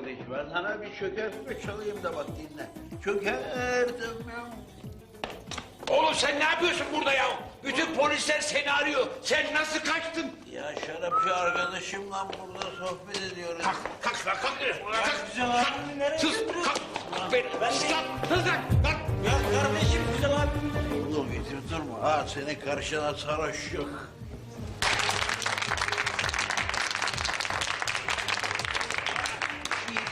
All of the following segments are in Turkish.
kardeş. Ben sana bir çökertme çalayım da bak dinle. Çökertmem. Oğlum sen ne yapıyorsun burada ya? Bütün polisler seni arıyor. Sen nasıl kaçtın? Ya şarapçı arkadaşımla burada sohbet ediyoruz. Kalk, kalk lan, kalk. Kalk, kalk. Sus, kalk. Ben, sus lan, sus lan, kalk. Ya kardeşim güzel abi. Oğlum durma. Ha senin karşına sarhoş yok.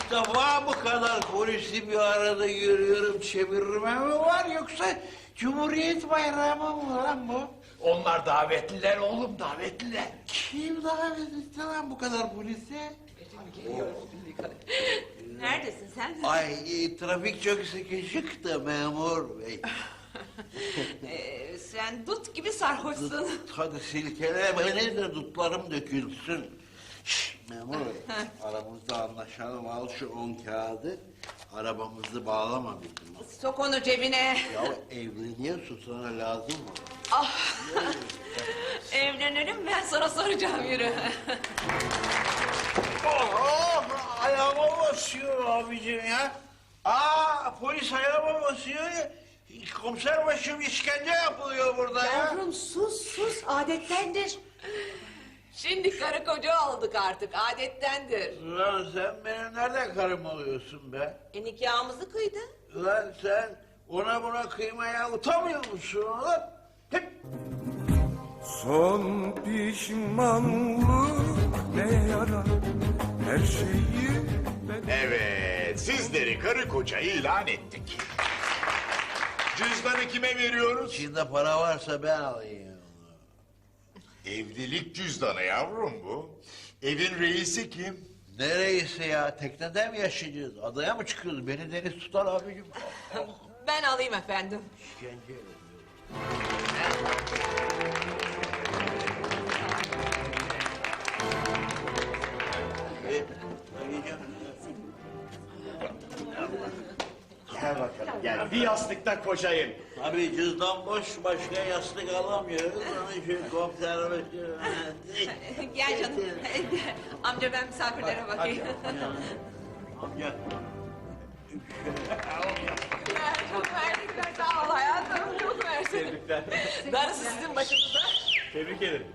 İlk defa bu kadar polisi bir arada görüyorum. Çevirme mi var yoksa Cumhuriyet Bayrağı mı lan bu? Onlar davetliler oğlum, davetliler. Kim davet etti lan bu kadar polisi? Neredesin sen? Ay e, trafik çok sıkışık da memur bey. Ee, sen dut gibi sarhoşsun. Hadi silkele beni de dutlarım dökülsün. Şşş memur bey aramızda anlaşalım al şu on kağıdı. Arabamızı bağlama bizim. Sok onu cebine. Ya evleniyorsun sana lazım mı? Ah. Evlenelim ben sana soracağım yürü. Oh, ayağıma basıyor abicim ya. Aa polis ayağıma basıyor ya. Komiser başım işkence yapılıyor burada ya. Yavrum sus sus adettendir. Şimdi karı koca olduk artık adettendir. Lan sen benim nereden karım oluyorsun be? E nikahımızı kıydı. Lan sen ona buna kıymaya utanmıyor musun? Hep Son pişmanlık ne yara her şeyi ben... Evet, sizleri karı koca ilan ettik. Cüzdanı kime veriyoruz? içinde para varsa ben alayım. Evlilik cüzdanı yavrum bu. Evin reisi kim? Ne reisi ya? Teknede mi yaşayacağız? Adaya mı çıkıyoruz? Beni deniz tutar abicim. Ben alayım efendim. İşkence Gel bakalım gel. Bir yastıkta koşayım. Tabii cüzdan boş, başka yastık alamıyoruz. Onun için komiser başı... Gel canım. Amca ben misafirlere bakayım. Amca. Ya, çok verdikler sağ ol hayatım. Çok versin. Tebrikler. Darısı sizin başınıza. Tebrik ederim.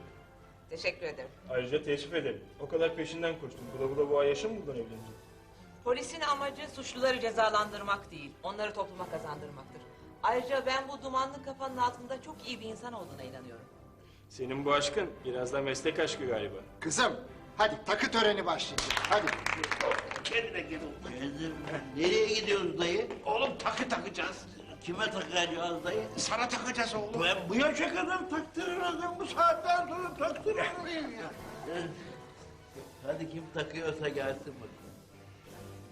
Teşekkür ederim. Ayrıca teşrif ederim. O kadar peşinden koştum. Bula bula bu Ayyaş'ın mı buradan evlenecek? Polisin amacı suçluları cezalandırmak değil, onları topluma kazandırmaktır. Ayrıca ben bu dumanlı kafanın altında çok iyi bir insan olduğuna inanıyorum. Senin bu aşkın biraz da meslek aşkı galiba. Kızım hadi takı töreni başlayacak. Hadi. Kendine gel oğlum. Nereye gidiyoruz dayı? Oğlum takı takacağız. Kime takacağız dayı? Sana takacağız oğlum. Ben bu yaşa kadar taktırırım, bu saatten sonra taktırırım ya. Hadi kim takıyorsa gelsin bakalım.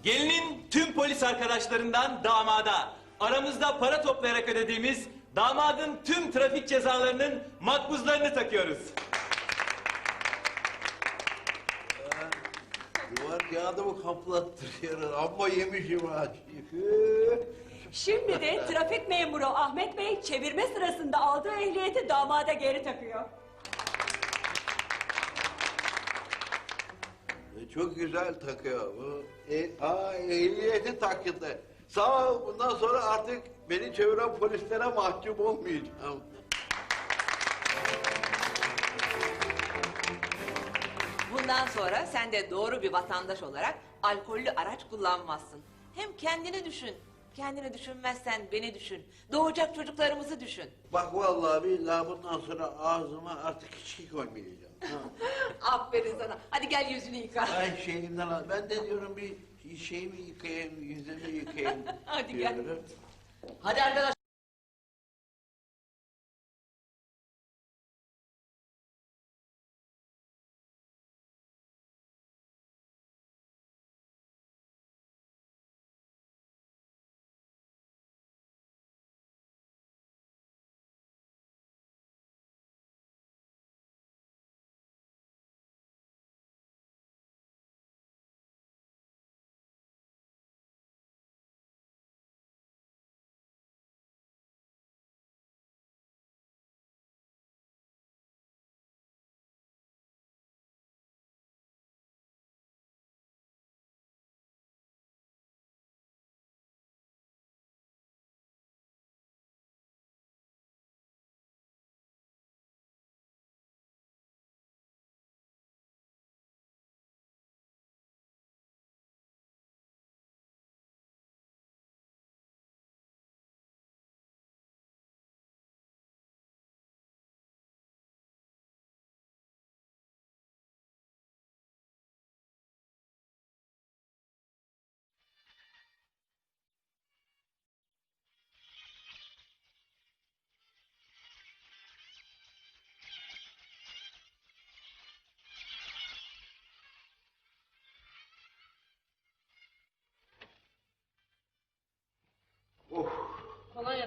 Gelinin tüm polis arkadaşlarından damada aramızda para toplayarak ödediğimiz damadın tüm trafik cezalarının makbuzlarını takıyoruz. Duvar kağıdımı kaplattırıyor. Amma yemişim ha. Şimdi de trafik memuru Ahmet Bey çevirme sırasında aldığı ehliyeti damada geri takıyor. Çok güzel takıyor bu. E, aa, ehliyeti taktı. Sağ ol. Bundan sonra artık beni çeviren polislere mahcup olmayacağım. Bundan sonra sen de doğru bir vatandaş olarak alkollü araç kullanmazsın. Hem kendini düşün. Kendini düşünmezsen beni düşün. Doğacak çocuklarımızı düşün. Bak vallahi billahi bundan sonra ağzıma artık içki koymayacağım. Aferin sana. Hadi gel yüzünü yıka. Ay şeyimden al. Ben de diyorum bir şeyimi yıkayayım, yüzümü yıkayayım. Hadi gel. diyorum. Hadi arkadaş.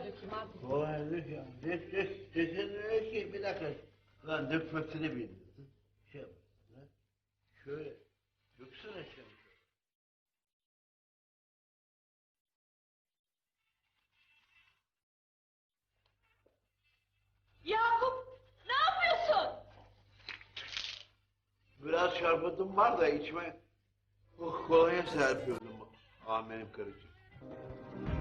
Dökeyim abi. Kolay dök ya. Dök dök. Dökün ki bir dakika. Lan dökmesini bilmiyorsun. Şey yap. lan. Şöyle. Döksene şimdi. Yakup ne yapıyorsun? Biraz şarpıntım var da içime oh, kolonya serpiyordum. Amirim karıcığım.